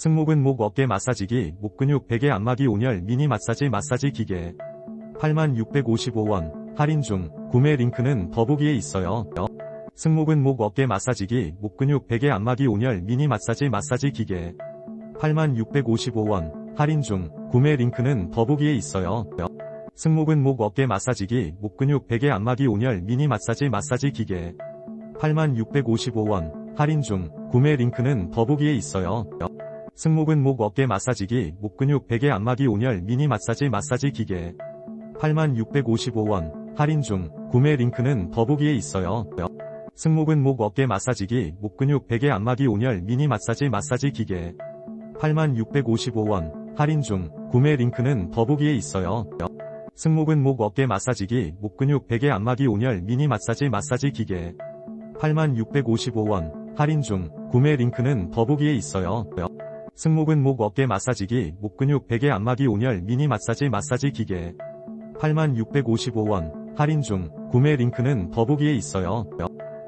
승모근 목 어깨 마사지기 목 근육 베개 안마기 온열 미니 마사지 마사지 기계. 8655원. 할인 중. 구매 링크는 더보기에 있어요. 승모근 목 어깨 마사지기 목 근육 베개 안마기 온열 미니 마사지 마사지 기계. 8655원. 할인 중. 구매 링크는 더보기에 있어요. 승모근 목 어깨 마사지기 목 근육 베개 안마기 온열 미니 마사지 마사지 기계. 8655원. 할인 중. 구매 링크는 더보기에 있어요. 승모근 목 어깨 마사지기 목 근육 베개 안마기 온열 미니 마사지 마사지 기계. 8655원. 할인 중. 구매 링크는 더보기에 있어요. 승모근 목 어깨 마사지기 목 근육 베개 안마기 온열 미니 마사지 마사지 기계. 8655원. 할인 중. 구매 링크는 더보기에 있어요. 승모근 목 어깨 마사지기 목 근육 베개 안마기 온열 미니 마사지 마사지 기계. 8655원. 할인 중. 구매 링크는 더보기에 있어요. 승모근 목 어깨 마사지기 목 근육 베개 안마기 온열 미니 마사지 마사지 기계. 8655원. 할인 중. 구매 링크는 더보기에 있어요.